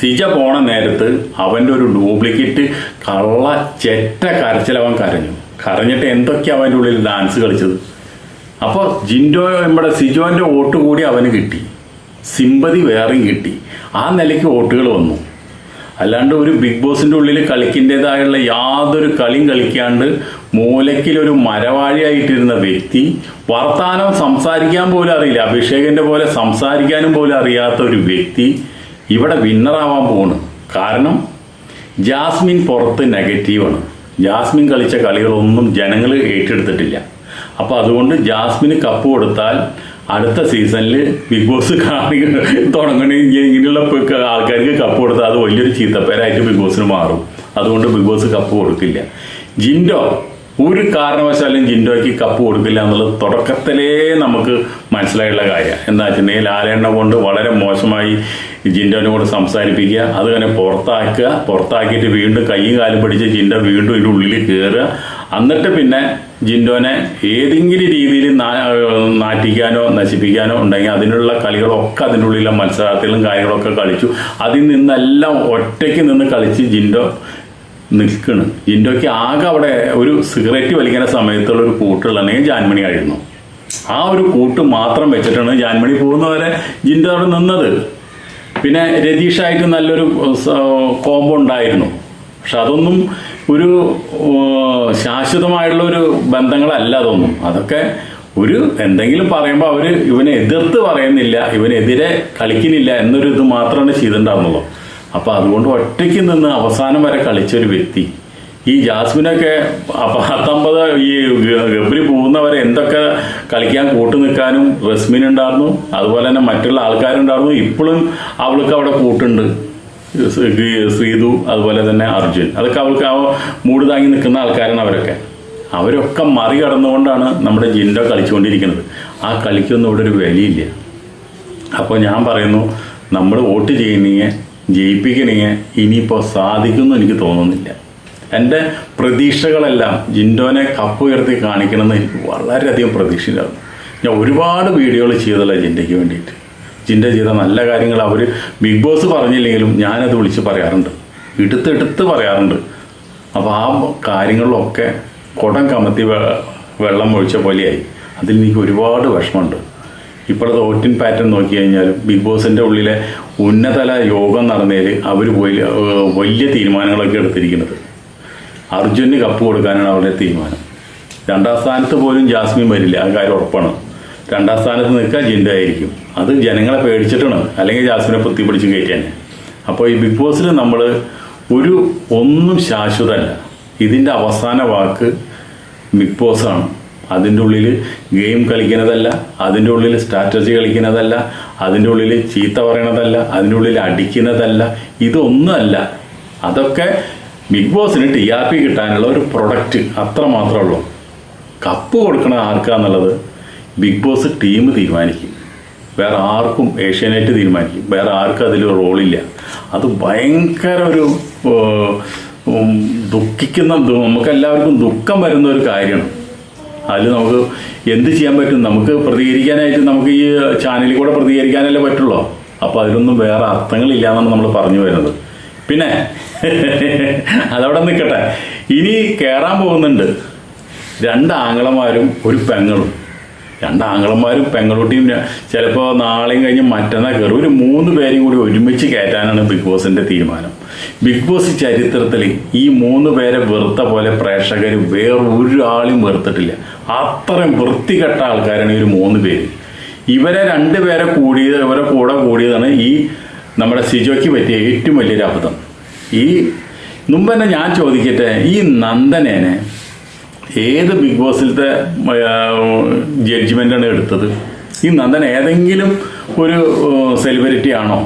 സിജ പോണ നേരത്ത് അവന്റെ ഒരു ഡ്യൂപ്ലിക്കേറ്റ് കള്ള ചെറ്റ കരച്ചിലവൻ കരഞ്ഞു. കരഞ്ഞിട്ട് എന്തൊക്കെയാ അവന്റെ ഉള്ളിൽ ഡാൻസ് കളിച്ചത്? അപ്പോൾ ജിൻഡോ നമ്മുടെ സിജോന്റെ വോട്ട് കൂടി അവന് കിട്ടി. സിമ്പതി വേറെയും കിട്ടി. ആ നിലയ്ക്ക് വോട്ടുകൾ വന്നു. അല്ലാണ്ട് ഒരു ബിഗ് ബോസിന്റെ ഉള്ളിൽ കളിക്കേണ്ടതായുള്ള യാതൊരു കളിയും കളിക്കാണ്ട് മൂലയ്ക്കിലൊരു മരവാഴിയായിട്ടിരുന്ന വ്യക്തി വർത്താനം സംസാരിക്കാൻ പോലും അറിയില്ല. അഭിഷേകന്റെ പോലെ സംസാരിക്കാനും പോലും അറിയാത്ത ഒരു വ്യക്തി ഇവിടെ വിന്നറാവാൻ പോണ്. കാരണം ജാസ്മിൻ പുറത്ത് നെഗറ്റീവാണ്. ജാസ്മിൻ കളിച്ച കളികളൊന്നും ജനങ്ങൾ ഏറ്റെടുത്തിട്ടില്ല. അപ്പോൾ അതുകൊണ്ട് ജാസ്മിന് കപ്പ് കൊടുത്താൽ അടുത്ത സീസണിൽ ബിഗ് ബോസ് കാണി തുടങ്ങണ. ഇങ്ങനെയുള്ള ആൾക്കാർക്ക് കപ്പ് കൊടുത്താൽ അത് വലിയൊരു ചീത്തപ്പേരായിട്ട് ബിഗ് ബോസിന് മാറും. അതുകൊണ്ട് ബിഗ് ബോസ് കപ്പ് കൊടുക്കില്ല ജിൻഡോ ഒരു കാരണവശാലും ജിൻഡോയ്ക്ക് കപ്പ് കൊടുക്കില്ല എന്നുള്ളത് തുടക്കത്തിലേ നമുക്ക് മനസ്സിലായുള്ള കാര്യമാണ്. എന്താ വെച്ചിട്ടുണ്ടെങ്കിൽ ലാലേണ്ണ കൊണ്ട് വളരെ മോശമായി ജിൻഡോനെ കൊണ്ട് സംസാരിപ്പിക്കുക അത് തന്നെ പുറത്താക്കുക പുറത്താക്കിയിട്ട് വീണ്ടും കൈയും കാലും പിടിച്ച് ജിൻഡോ വീണ്ടും ഇതിന്റെ ഉള്ളിൽ കയറുക എന്നിട്ട് പിന്നെ ജിൻഡോനെ ഏതെങ്കിലും രീതിയിൽ നാറ്റിക്കാനോ നശിപ്പിക്കാനോ ഉണ്ടെങ്കിൽ അതിനുള്ള കളികളൊക്കെ അതിന്റെ ഉള്ളിലെ മത്സരാർത്ഥികളും കാര്യങ്ങളൊക്കെ കളിച്ചു. അതിൽ നിന്നെല്ലാം ഒറ്റയ്ക്ക് നിന്ന് കളിച്ച് ജിൻഡോ നിൽക്കണ്. ജിൻഡോയ്ക്ക് ആകെ അവിടെ ഒരു സിഗരറ്റ് വലിക്കുന്ന സമയത്തുള്ള ഒരു കൂട്ടുള്ളണെങ്കിൽ ജാൻമണി ആയിരുന്നു. ആ ഒരു കൂട്ട് മാത്രം വെച്ചിട്ടാണ് ജാൻമണി പോകുന്നവരെ ജിൻഡോ അവിടെ നിന്നത്. പിന്നെ രതീഷായിട്ട് നല്ലൊരു കോംബോ ഉണ്ടായിരുന്നു. പക്ഷെ അതൊന്നും ഒരു ശാശ്വതമായിട്ടുള്ള ഒരു ബന്ധങ്ങളല്ല അതൊന്നും. അതൊക്കെ ഒരു എന്തെങ്കിലും പറയുമ്പോൾ അവർ ഇവനെ എതിർത്ത് പറയുന്നില്ല ഇവനെതിരെ കളിക്കുന്നില്ല എന്നൊരു ഇത് മാത്രമാണ് ചെയ്തിട്ടുണ്ടായിരുന്നുള്ളൂ അപ്പോൾ അതുകൊണ്ട് ഒറ്റയ്ക്ക് നിന്ന് അവസാനം വരെ കളിച്ച ഒരു വ്യക്തി. ഈ ജാസ്മിനൊക്കെ പത്തൊമ്പത് ഈ ഗബ്രി പോകുന്നവരെ എന്തൊക്കെ കളിക്കാൻ കൂട്ടു നിൽക്കാനും റസ്മിൻ ഉണ്ടായിരുന്നു അതുപോലെ തന്നെ മറ്റുള്ള ആൾക്കാരുണ്ടായിരുന്നു ഇപ്പോഴും അവൾക്ക് അവിടെ കൂട്ടുണ്ട്. ശ്രീ- ശ്രീതു അതുപോലെ തന്നെ അർജുൻ. അതൊക്കെ അവൾക്ക് ആ മൂട് താങ്ങി നിൽക്കുന്ന ആൾക്കാരാണ് അവരൊക്കെ. അവരൊക്കെ മറികടന്നുകൊണ്ടാണ് നമ്മുടെ ജിൻഡോ കളിച്ചുകൊണ്ടിരിക്കുന്നത്. ആ കളിക്കൊന്നും ഇവിടെ ഒരു വിലയില്ല. അപ്പോൾ ഞാൻ പറയുന്നു നമ്മൾ വോട്ട് ചെയ്യുന്നീങ്ങ ജയിപ്പിക്കണീങ്ങ ഇനിയിപ്പോൾ സാധിക്കുമെന്ന് എനിക്ക് തോന്നുന്നില്ല. എന്റെ പ്രതീക്ഷകളെല്ലാം ജിൻഡോനെ കപ്പ് ഉയർത്തി കാണിക്കണമെന്ന് എനിക്ക് വളരെയധികം പ്രതീക്ഷയിലായിരുന്നു. ഞാൻ ഒരുപാട് വീഡിയോകൾ ചെയ്തല്ല ജിൻഡയ്ക്ക് വേണ്ടിയിട്ട്. ജിൻഡ ചെയ്ത നല്ല കാര്യങ്ങൾ അവർ ബിഗ് ബോസ് പറഞ്ഞില്ലെങ്കിലും ഞാനത് വിളിച്ച് പറയാറുണ്ട്. എടുത്തെടുത്ത് പറയാറുണ്ട്. അപ്പോൾ ആ കാര്യങ്ങളിലൊക്കെ കുടം കമത്തി വെള്ളം ഒഴിച്ച പോലെയായി. അതിൽ എനിക്ക് ഒരുപാട് വിഷമമുണ്ട്. ഇപ്പോഴത്തെ ഓറ്റിൻ പാറ്റേൺ നോക്കി കഴിഞ്ഞാൽ ബിഗ് ബോസിന്റെ ഉള്ളിലെ ഉന്നതല യോഗം നടന്നതിൽ അവർ വലിയ തീരുമാനങ്ങളൊക്കെ എടുത്തിരിക്കുന്നത്. അർജുന് കപ്പ് കൊടുക്കാനാണ് അവരുടെ തീരുമാനം. രണ്ടാം സ്ഥാനത്ത് പോലും ജാസ്മിൻ വരില്ല ആ കാര്യം ഉറപ്പാണ്. രണ്ടാം സ്ഥാനത്ത് നിൽക്കാൻ ജിൻഡ ആയിരിക്കും. അത് ജനങ്ങളെ പേടിച്ചിട്ടാണ് അല്ലെങ്കിൽ ജാസ്മിനെ പൊത്തി പിടിച്ച് കയറ്റിയാൽ അപ്പോൾ ഈ ബിഗ് ബോസിൽ നമ്മൾ ഒരു ഒന്നും ശാശ്വതമല്ല ഇതിന്റെ അവസാന വാക്ക് ബിഗ് ബോസാണ്. അതിന്റെ ഉള്ളിൽ ഗെയിം കളിക്കുന്നതല്ല അതിന്റെ ഉള്ളിൽ സ്ട്രാറ്റജി കളിക്കുന്നതല്ല അതിന്റെ ഉള്ളിൽ ചീത്ത പറയണതല്ല അതിന്റെ ഉള്ളിൽ അടിക്കുന്നതല്ല ഇതൊന്നുമല്ല. അതൊക്കെ ബിഗ് ബോസിന് ടി ആർ പി കിട്ടാനുള്ള ഒരു പ്രൊഡക്റ്റ് അത്ര മാത്രമേ ഉള്ളൂ കപ്പ് കൊടുക്കണ ആർക്കാന്നുള്ളത് ബിഗ് ബോസ് ടീം തീരുമാനിക്കും. വേറെ ആർക്കും ഏഷ്യാനെറ്റ് തീരുമാനിക്കും. വേറെ ആർക്കും അതിൽ റോളില്ല അത് ഭയങ്കര ഒരു ദുഃഖിക്കുന്ന നമുക്കെല്ലാവർക്കും ദുഃഖം വരുന്ന ഒരു കാര്യമാണ്. അതിൽ നമുക്ക് എന്ത് ചെയ്യാൻ പറ്റും? നമുക്ക് പ്രതികരിക്കാനായിട്ട് നമുക്ക് ഈ ചാനലിൽ കൂടെ പ്രതികരിക്കാനല്ലേ പറ്റുള്ളൂ. അപ്പോൾ അതിലൊന്നും വേറെ അർത്ഥങ്ങളില്ല എന്നാണ് നമ്മൾ പറഞ്ഞു വരുന്നത്. പിന്നെ അതവിടെ നിൽക്കട്ടെ. ഇനി കയറാൻ പോകുന്നുണ്ട്. രണ്ട് ആങ്ങളമാരും ഒരു പെങ്ങളും. രണ്ട് ആങ്ങളന്മാരും പെങ്ങളുട്ടിയും ചിലപ്പോൾ നാളെയും കഴിഞ്ഞ് മറ്റന്നാൾ കയറും ഒരു മൂന്ന് പേരെയും കൂടി ഒരുമിച്ച് കയറ്റാനാണ് ബിഗ് ബോസിന്റെ തീരുമാനം. ബിഗ് ബോസ് ചരിത്രത്തിൽ ഈ മൂന്ന് പേരെ വെറുത്ത പോലെ പ്രേക്ഷകർ വേറെ ഒരാളും വെറുത്തിട്ടില്ല. അത്രയും വൃത്തികെട്ട ആൾക്കാരാണ് ഈ ഒരു മൂന്ന് പേര്. ഇവരെ രണ്ടുപേരെ കൂടിയത് ഇവരെ കൂടെ കൂടിയതാണ് ഈ നമ്മുടെ സിജോയ്ക്ക് പറ്റിയ ഏറ്റവും വലിയൊരു അബദ്ധം. ഈ മുമ്പ് തന്നെ ഞാൻ ചോദിക്കട്ടെ ഈ നന്ദനേനെ ഏത് ബിഗ് ബോസിലത്തെ ജഡ്ജ്മെന്റാണ് എടുത്തത്? ഈ നന്ദൻ ഏതെങ്കിലും ഒരു സെലിബ്രിറ്റി ആണോ?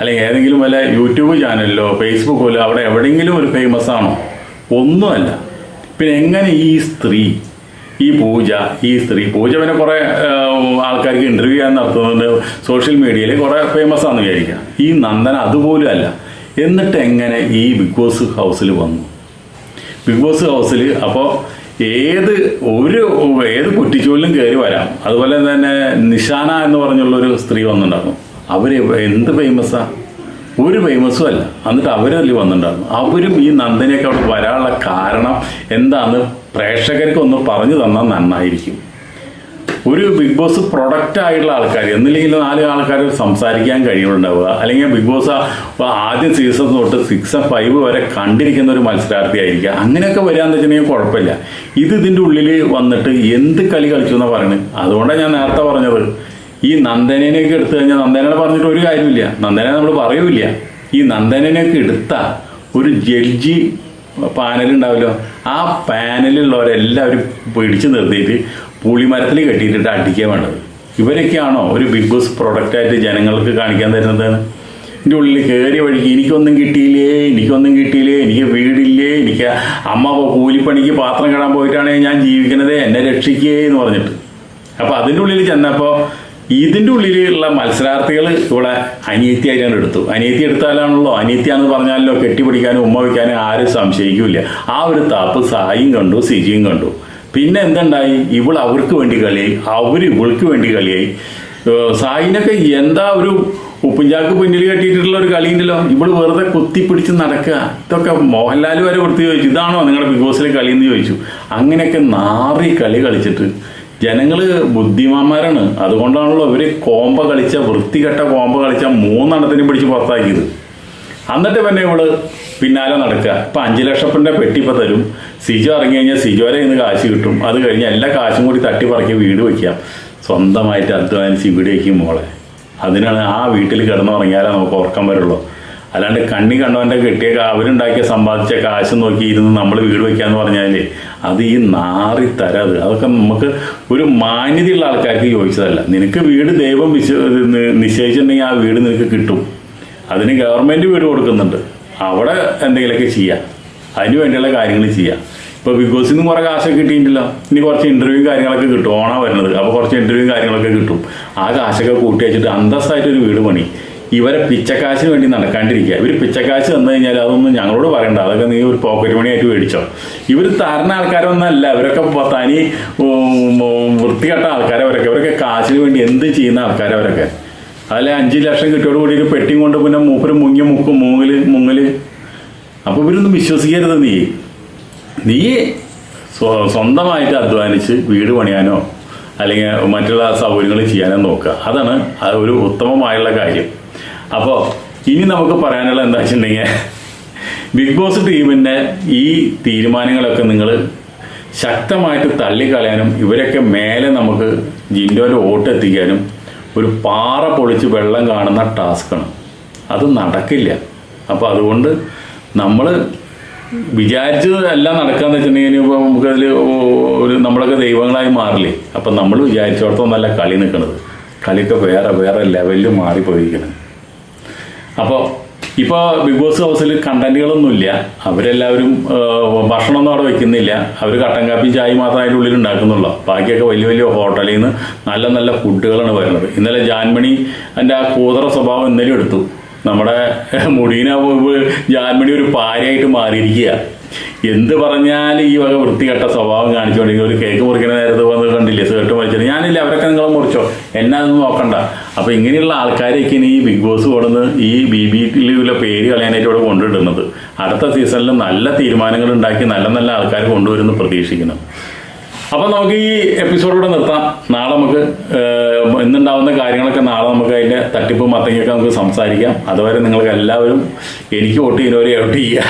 അല്ലെങ്കിൽ ഏതെങ്കിലും വല്ല യൂട്യൂബ് ചാനലിലോ ഫേസ്ബുക്കിലോ അവിടെ എവിടെയെങ്കിലും ഒരു ഫേമസ് ആണോ? ഒന്നുമല്ല. പിന്നെ എങ്ങനെ ഈ സ്ത്രീ ഈ പൂജ ഈ സ്ത്രീ പൂജ പിന്നെ കുറേ ആൾക്കാർക്ക് ഇന്റർവ്യൂ ചെയ്യാൻ നടത്തുന്നുണ്ട് സോഷ്യൽ മീഡിയയിൽ കുറേ ഫേമസ് ആണെന്ന് വിചാരിക്കുക. ഈ നന്ദന അതുപോലും അല്ല. എന്നിട്ട് എങ്ങനെ ഈ ബിഗ് ബോസ് ഹൗസിൽ വന്നു? ബിഗ് ബോസ് ഹൗസിൽ അപ്പോൾ ഏത് ഒരു ഏത് കുറ്റിച്ചോലിലും കയറി വരാം. അതുപോലെ തന്നെ നിഷാന എന്ന് പറഞ്ഞുള്ളൊരു സ്ത്രീ വന്നിട്ടുണ്ടായിരുന്നു. അവർ എന്ത് ഫേമസാ ഒരു ഫേമസും അല്ല. എന്നിട്ട് അവരതിൽ വന്നിട്ടുണ്ടായിരുന്നു അവരും ഈ നന്ദനെയൊക്കെ അവിടെ വരാനുള്ള കാരണം എന്താന്ന് പ്രേക്ഷകർക്ക് ഒന്ന് പറഞ്ഞു തന്നാൽ നന്നായിരിക്കും. ഒരു ബിഗ് ബോസ് പ്രൊഡക്റ്റ് ആയിട്ടുള്ള ആൾക്കാർ എന്നില്ലെങ്കിൽ നാല് ആൾക്കാർ സംസാരിക്കാൻ കഴിയുന്നുണ്ടാവുക അല്ലെങ്കിൽ ബിഗ് ബോസ് ആദ്യ സീസൺ തൊട്ട് സിക്സ് ഫൈവ് വരെ കണ്ടിരിക്കുന്ന ഒരു മത്സരാർത്ഥി ആയിരിക്കുക. അങ്ങനെയൊക്കെ വരികയെന്ന് വെച്ചിട്ടുണ്ടെങ്കിൽ കുഴപ്പമില്ല. ഇത് ഇതിന്റെ ഉള്ളിൽ വന്നിട്ട് എന്ത് കളി കളിച്ചു എന്നാണ് പറയുന്നത് അതുകൊണ്ടാണ് ഞാൻ നേരത്തെ പറഞ്ഞത്. ഈ നന്ദനെയൊക്കെ എടുത്തു കഴിഞ്ഞാൽ നന്ദനെ പറഞ്ഞിട്ട് ഒരു കാര്യമില്ല നന്ദനെ നമ്മൾ പറയൂല ഈ നന്ദനെയൊക്കെ എടുത്ത ഒരു ജഡ്ജി പാനൽ ഉണ്ടാവല്ലോ ആ പാനലിലുള്ളവരെല്ലാവരും പിടിച്ചു നിർത്തിയിട്ട് പുളിമരത്തിൽ കെട്ടിയിട്ടിട്ട് അടിക്കാൻ വേണ്ടത്. ഇവരൊക്കെയാണോ ഒരു ബിഗ് ബോസ് പ്രൊഡക്റ്റായിട്ട് ജനങ്ങൾക്ക് കാണിക്കാൻ തരുന്നത്? എന്റെ ഉള്ളിൽ കയറിയ വഴിക്ക് എനിക്കൊന്നും കിട്ടിയില്ലേ എനിക്കൊന്നും കിട്ടിയില്ലേ എനിക്ക് വീടില്ലേ എനിക്ക് അമ്മ കൂലിപ്പണിക്ക് പാത്രം കിടാൻ പോയിട്ടാണ് ഞാൻ ജീവിക്കുന്നത് എന്നെ രക്ഷിക്കേ എന്ന് പറഞ്ഞിട്ട്. അപ്പോൾ അതിന്റെ ഉള്ളിൽ ചെന്നപ്പോൾ ഇതിന്റെ ഉള്ളിലുള്ള മത്സരാർത്ഥികൾ ഇവിടെ അനിയത്തിയായിട്ടാണ് എടുത്തു. അനിയത്തി എടുത്താലാണല്ലോ. അനിയത്തിയാണെന്ന് പറഞ്ഞാലോ കെട്ടിപ്പിടിക്കാനും ഉമ്മ വയ്ക്കാനും ആരും സംശയിക്കില്ല. ആ ഒരു താപ്പ് സായും കണ്ടു സിജിയും കണ്ടു. പിന്നെ എന്തുണ്ടായി? ഇവൾ അവർക്ക് വേണ്ടി കളിയായി. അവർ ഇവൾക്ക് വേണ്ടി കളിയായി. സായിനൊക്കെ എന്താ ഒരു ഉപ്പുംചാക്ക് പിന്നിൽ കെട്ടിയിട്ടുള്ള ഒരു കളി ഉണ്ടല്ലോ. ഇവൾ വെറുതെ കുത്തിപ്പിടിച്ച് നടക്കുക. ഇതൊക്കെ മോഹൻലാൽ വരെ വൃത്തി ചോദിച്ചു ഇതാണോ നിങ്ങളുടെ ബിഗ് ബോസിലെ കളി എന്ന് ചോദിച്ചു. അങ്ങനെയൊക്കെ നാറി കളി കളിച്ചിട്ട് ജനങ്ങൾ ബുദ്ധിമാന്മാരാണ്. അതുകൊണ്ടാണല്ലോ ഇവർ കോമ്പ കളിച്ച വൃത്തികെട്ട കോമ്പ കളിച്ച മൂന്നെണ്ണത്തിനും പിടിച്ച് പുറത്താക്കിയത്. എന്നിട്ട് പിന്നെ ഇവൾ പിന്നാലെ നടക്കുക. ഇപ്പൊ അഞ്ചു ലക്ഷത്തിന്റെ പെട്ടി തരും. സിജോ ഇറങ്ങി കഴിഞ്ഞാൽ സിജോരെ ഇന്ന് കാശ് കിട്ടും. അത് കഴിഞ്ഞ് എല്ലാ കാശും കൂടി തട്ടി പറക്കി വീട് വയ്ക്കാം സ്വന്തമായിട്ട് അധ്വാനിച്ച് വീട് വയ്ക്കും മോളെ. അതിനാണ് ആ വീട്ടിൽ കിടന്നുറങ്ങിയാലേ നമുക്ക് ഉറക്കം വരുള്ളൂ. അല്ലാണ്ട് കണ്ണി കണ്ടവന്റെ കിട്ടിയ അവരുണ്ടാക്കിയ സമ്പാദിച്ച കാശ് നോക്കി ഇരുന്ന് നമ്മൾ വീട് വയ്ക്കാന്ന് പറഞ്ഞാലേ അത് ഈ നാറി തരാത് അതൊക്കെ നമുക്ക് ഒരു മാന്യതയുള്ള ആൾക്കാർക്ക് ചോദിച്ചതല്ല. നിനക്ക് വീട് ദൈവം വിശ്വ നിശ്ചയിച്ചിട്ടുണ്ടെങ്കിൽ ആ വീട് നിനക്ക് കിട്ടും. അതിന് ഗവൺമെന്റ് വീട് കൊടുക്കുന്നുണ്ട്. അവിടെ എന്തെങ്കിലുമൊക്കെ ചെയ്യാം. അതിന് വേണ്ടിയുള്ള കാര്യങ്ങൾ ചെയ്യാം. ഇപ്പൊ ബിഗ് ബോസിൽ നിന്ന് കുറെ കാശൊക്കെ കിട്ടിയിട്ടില്ല ഇനി കുറച്ച് ഇന്റർവ്യൂ കാര്യങ്ങളൊക്കെ കിട്ടും. ഓണാ വരുന്നത്. അപ്പൊ കുറച്ച് ഇന്റർവ്യൂ കാര്യങ്ങളൊക്കെ കിട്ടും. ആ കാശൊക്കെ കൂട്ടി വെച്ചിട്ട് അന്തസ്സായിട്ട് ഒരു വീട് പണി. ഇവരെ പിച്ചക്കാശിന് വേണ്ടി നടക്കാണ്ടിരിക്കുക. ഇവർ പിച്ചക്കാശ് തന്നു കഴിഞ്ഞാൽ അതൊന്നും ഞങ്ങളോട് പറയണ്ട. അതൊക്കെ നീ ഒരു പോക്കറ്റ് മണിയായിട്ട് മേടിച്ചോ. ഇവർ തരണ ആൾക്കാരൊന്നല്ല ഇവരൊക്കെ തനി വൃത്തികെട്ട ആൾക്കാരെ വൃത്തികെട്ട ആൾക്കാരവരൊക്കെ ഇവരൊക്കെ. കാശിന് വേണ്ടി എന്ത് ചെയ്യുന്ന ആൾക്കാരവരൊക്കെ അതിലെ അഞ്ച് ലക്ഷം കിട്ടിയോട് കൂടി ഒരു പെട്ടി കൊണ്ട് പിന്നെ മൂപ്പര് മുങ്ങി മുക്കും മൂങ്ങൽ മുങ്ങൽ. അപ്പൊ ഇവരൊന്നും വിശ്വസിക്കരുത് നീ. നീ സ്വന്തമായിട്ട് അധ്വാനിച്ച് വീട് പണിയാനോ അല്ലെങ്കിൽ മറ്റുള്ള സൗകര്യങ്ങൾ ചെയ്യാനോ നോക്കുക. അതാണ് ഒരു ഉത്തമമായുള്ള കാര്യം. അപ്പോൾ ഇനി നമുക്ക് പറയാനുള്ള എന്താ വെച്ചിട്ടുണ്ടെങ്കിൽ ബിഗ് ബോസ് ടീമിന്റെ ഈ തീരുമാനങ്ങളൊക്കെ നിങ്ങൾ ശക്തമായിട്ട് തള്ളിക്കളയാനും ഇവരൊക്കെ മേലെ നമുക്ക് ജിൻഡോയിൽ വോട്ട് എത്തിക്കാനും ഒരു പാറ പൊളിച്ച് വെള്ളം കാണുന്ന ടാസ്ക്കാണ് അത് നടക്കില്ല. അപ്പോൾ അതുകൊണ്ട് നമ്മൾ വിചാരിച്ചത് എല്ലാം നടക്കാന്ന് വെച്ചിട്ടുണ്ടെങ്കിൽ ഇപ്പോൾ നമുക്കതിൽ ഒരു നമ്മളൊക്കെ ദൈവങ്ങളായി മാറില്ലേ? അപ്പം നമ്മൾ വിചാരിച്ചോടത്തോന്നല്ല കളി നിൽക്കുന്നത് കളിയൊക്കെ വേറെ വേറെ ലെവലിൽ മാറിപ്പോയിരിക്കുന്നത് അപ്പോൾ ഇപ്പോൾ ബിഗ് ബോസ് ഹൗസിൽ കണ്ടന്റുകളൊന്നുമില്ല. അവരെല്ലാവരും ഭക്ഷണമൊന്നും അവിടെ വെക്കുന്നില്ല. അവർ കട്ടൻ കാപ്പി ചായ മാത്രം അതിന്റെ ഉള്ളിൽ ഉണ്ടാക്കുന്നുള്ളൂ. ബാക്കിയൊക്കെ വലിയ വലിയ ഹോട്ടലിൽ നിന്ന് നല്ല നല്ല ഫുഡുകളാണ് വരുന്നത്. ഇന്നലെ ജാൻമണി എന്റെ ആ കൂതറ സ്വഭാവം ഇന്നലെ എടുത്തു. നമ്മുടെ മുടീന ജാൻമണി ഒരു പാരയായിട്ട് മാറിയിരിക്കുക. എന്ത് പറഞ്ഞാൽ ഈ വക വൃത്തികെട്ട സ്വഭാവം കാണിച്ചുകൊണ്ടെങ്കിൽ ഒരു കേക്ക് മുറിക്കുന്ന നേരത്ത് വന്ന് കണ്ടില്ലേ? സേർട്ട് വലിച്ചിട്ട്. ഞാനില്ല അവരൊക്കെ നിങ്ങൾ മുറിച്ചോ? എന്നെ അതൊന്നും നോക്കണ്ട. അപ്പൊ ഇങ്ങനെയുള്ള ആൾക്കാരെയൊക്കെ ഈ ബിഗ് ബോസ് കൊടുന്ന് ഈ ബി ബിയിലുള്ള പേര് കളയാനായിട്ട് ഇവിടെ കൊണ്ടുവിടുന്നത് അടുത്ത സീസണിൽ നല്ല തീരുമാനങ്ങൾ ഉണ്ടാക്കി നല്ല നല്ല ആൾക്കാർ കൊണ്ടുവരുമെന്ന് പ്രതീക്ഷിക്കുന്നു. അപ്പൊ നമുക്ക് ഈ എപ്പിസോഡ് ഇവിടെ നിർത്താം. നാളെ നമുക്ക് ഇന്നുണ്ടാവുന്ന കാര്യങ്ങളൊക്കെ നാളെ നമുക്ക് അതിന്റെ തട്ടിപ്പ് മത്തങ്ങയൊക്കെ നമുക്ക് സംസാരിക്കാം. അതുവരെ നിങ്ങൾക്ക് എല്ലാവരും എനിക്ക് വോട്ട് ചെയ്യുന്നവരെ വോട്ട് ചെയ്യുക.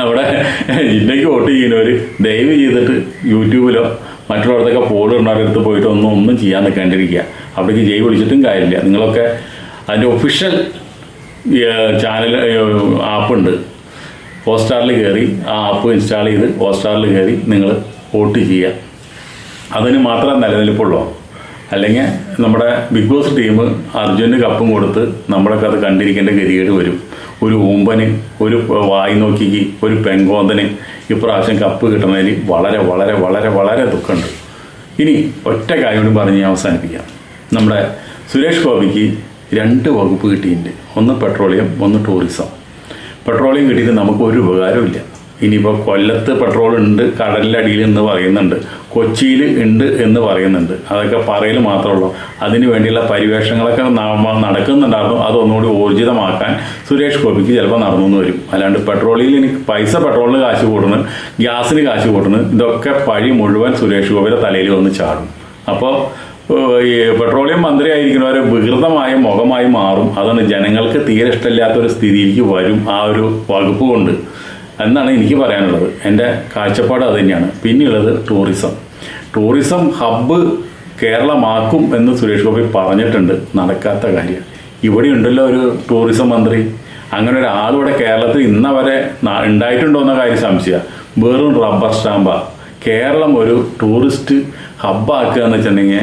നമ്മുടെ ജില്ലയ്ക്ക് വോട്ട് ചെയ്യുന്നവർ ദയവ് ചെയ്തിട്ട് യൂട്യൂബിലോ മറ്റുള്ളവരത്തൊക്കെ പോൾ ഇടുന്നവരടുത്ത് പോയിട്ട് ഒന്നും ഒന്നും ചെയ്യാൻ നിൽക്കാണ്ടിരിക്കുക. അവിടേക്ക് ജയ് വിളിച്ചിട്ടും കാര്യമില്ല. നിങ്ങളൊക്കെ അതിന്റെ ഒഫീഷ്യൽ ചാനൽ ആപ്പുണ്ട് ഹോട്ട്സ്റ്റാറിൽ കയറി ആ ആപ്പ് ഇൻസ്റ്റാൾ ചെയ്ത് ഹോസ്റ്റാറിൽ കയറി നിങ്ങൾ വോട്ട് ചെയ്യുക. അതിന് മാത്രം നിലനിൽപ്പുള്ളൂ. അല്ലെങ്കിൽ നമ്മുടെ ബിഗ് ബോസ് ടീം അർജുന് കപ്പും കൊടുത്ത് നമ്മളൊക്കെ അത് കണ്ടിരിക്കേണ്ട ഗതികേട് വരും. ഒരു ഊമ്പന് ഒരു വായി നോക്കിക്ക് ഒരു പെങ്കോന്തന് ഇപ്രാവശ്യം കപ്പ് കിട്ടുന്നതിൽ വളരെ വളരെ വളരെ വളരെ ദുഃഖമുണ്ട്. ഇനി ഒറ്റ കാര്യം പറഞ്ഞ് ഞാൻ അവസാനിപ്പിക്കാം. നമ്മുടെ സുരേഷ് ഗോപിക്ക് രണ്ട് വകുപ്പ് കിട്ടിയിട്ടുണ്ട്. ഒന്ന് പെട്രോളിയം ഒന്ന് ടൂറിസം. പെട്രോളിയം കിട്ടിയിട്ട് നമുക്ക് ഒരു ഉപകാരമില്ല ഇനിയിപ്പോൾ കൊല്ലത്ത് പെട്രോൾ ഉണ്ട് കടലിലടിയിൽ എന്ന് പറയുന്നുണ്ട് കൊച്ചിയിൽ ഉണ്ട് എന്ന് പറയുന്നുണ്ട്. അതൊക്കെ പറയൽ മാത്രമേ ഉള്ളൂ. അതിന് വേണ്ടിയുള്ള പരിവേഷങ്ങളൊക്കെ നടക്കുന്നുണ്ടായിരുന്നു. അതൊന്നുകൂടി ഊർജിതമാക്കാൻ സുരേഷ് ഗോപിക്ക് ചിലപ്പോൾ നടന്നു വരും. അല്ലാണ്ട് പെട്രോളിൽ എനിക്ക് പൈസ പെട്രോളിന് കാശ് കൂടുന്നു ഗ്യാസിന് കാശ് കൂടുന്നു ഇതൊക്കെ പഴി മുഴുവൻ സുരേഷ് ഗോപിയുടെ തലയിൽ വന്ന് ചാടും. അപ്പോൾ ഈ പെട്രോളിയം മന്ത്രി ആയിരിക്കുന്നവർ വികൃതമായ മുഖമായി മാറും. അതാണ് ജനങ്ങൾക്ക് തീരെ ഇഷ്ടമില്ലാത്ത ഒരു സ്ഥിതിയിലേക്ക് വരും ആ ഒരു വകുപ്പ് കൊണ്ട്. എന്നാണ് എനിക്ക് പറയാനുള്ളത്. എന്റെ കാഴ്ചപ്പാട് അത് തന്നെയാണ്. പിന്നെയുള്ളത് ടൂറിസം ടൂറിസം ഹബ്ബ് കേരളമാക്കും എന്ന് സുരേഷ് ഗോപി പറഞ്ഞിട്ടുണ്ട്. നടക്കാത്ത കാര്യം. ഇവിടെ ഉണ്ടല്ലോ ഒരു ടൂറിസം മന്ത്രി. അങ്ങനെ ഒരാൾ ഇവിടെ കേരളത്തിൽ ഇന്ന വരെ ഉണ്ടായിട്ടുണ്ടോ എന്ന കാര്യം സംശയ വെറും റബ്ബർ സ്റ്റാമ്പാ കേരളം ഒരു ടൂറിസ്റ്റ് ഹബ്ബാക്കുക എന്ന് വെച്ചിട്ടുണ്ടെങ്കിൽ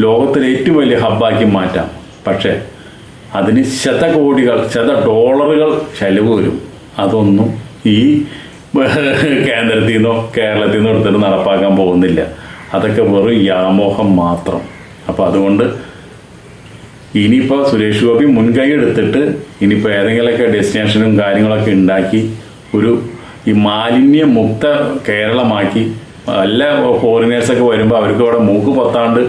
ലോകത്തിലെ ഏറ്റവും വലിയ ഹബ്ബാക്കി മാറ്റാം. പക്ഷേ അതിന് ശതകോടികൾ ശത ഡോളറുകൾ ചെലവ് വരും. അതൊന്നും ഈ കേന്ദ്രത്തിൽ നിന്നോ കേരളത്തിൽ നിന്നോ എടുത്തിട്ട് നടപ്പാക്കാൻ പോകുന്നില്ല. അതൊക്കെ വെറും വ്യാമോഹം മാത്രം. അപ്പോൾ അതുകൊണ്ട് ഇനിയിപ്പോൾ സുരേഷ് ഗോപി മുൻകൈ എടുത്തിട്ട് ഇനിയിപ്പോൾ ഏതെങ്കിലുമൊക്കെ ഡെസ്റ്റിനേഷനും കാര്യങ്ങളൊക്കെ ഉണ്ടാക്കി ഒരു ഈ മാലിന്യമുക്ത കേരളമാക്കി എല്ലാ ഫോറിനേഴ്സൊക്കെ വരുമ്പോൾ അവർക്ക് അവിടെ മൂക്ക് പൊത്താണ്ട്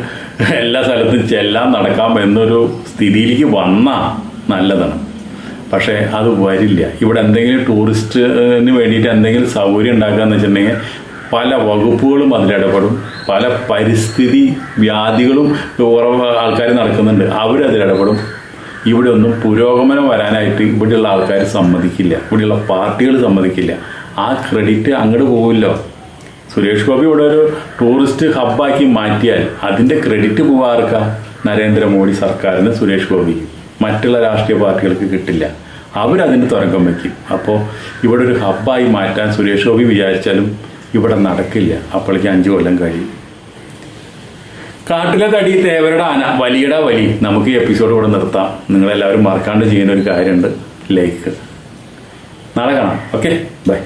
എല്ലാ സ്ഥലത്തും ചെല്ലാൻ നടക്കാം എന്നൊരു സ്ഥിതിയിലേക്ക് വന്നാൽ നല്ലതാണ്. പക്ഷേ അത് വരില്ല. ഇവിടെ എന്തെങ്കിലും ടൂറിസ്റ്റിന് വേണ്ടിയിട്ട് എന്തെങ്കിലും സൗകര്യം ഉണ്ടാക്കുകയെന്ന് വെച്ചിട്ടുണ്ടെങ്കിൽ പല വകുപ്പുകളും അതിലിടപെടും. പല പരിസ്ഥിതി വ്യാധികളും കുറവ് ആൾക്കാർ നടക്കുന്നുണ്ട്. അവരതിലിടപെടും ഇവിടെ ഒന്നും പുരോഗമനം വരാനായിട്ട് ഇവിടെയുള്ള ആൾക്കാർ സമ്മതിക്കില്ല. ഇവിടെയുള്ള പാർട്ടികൾ സമ്മതിക്കില്ല. ആ ക്രെഡിറ്റ് അങ്ങോട്ട് പോകില്ലോ സുരേഷ് ഗോപി ഇവിടെ ഒരു ടൂറിസ്റ്റ് ഹബ്ബാക്കി മാറ്റിയാൽ അതിന്റെ ക്രെഡിറ്റ് പോവാർക്ക നരേന്ദ്രമോദി സർക്കാരിന് സുരേഷ് ഗോപിക്ക്. മറ്റുള്ള രാഷ്ട്രീയ പാർട്ടികൾക്ക് കിട്ടില്ല. അവരതിന് തുറക്കം വയ്ക്കും അപ്പോൾ ഇവിടെ ഒരു ഹബ്ബായി മാറ്റാൻ സുരേഷ് ഗോപി വിചാരിച്ചാലും ഇവിടെ നടക്കില്ല. അപ്പോഴേക്ക് അഞ്ച് കൊല്ലം കഴിയും. കാട്ടിലെ തടി തേവരുടെ ആന വലിയുടെ വലി. നമുക്ക് ഈ എപ്പിസോഡ് ഇവിടെ നിർത്താം. നിങ്ങളെല്ലാവരും മറക്കാണ്ട് ചെയ്യുന്ന ഒരു കാര്യമുണ്ട്. ലൈക്ക് നാളെ കാണാം. Okay bye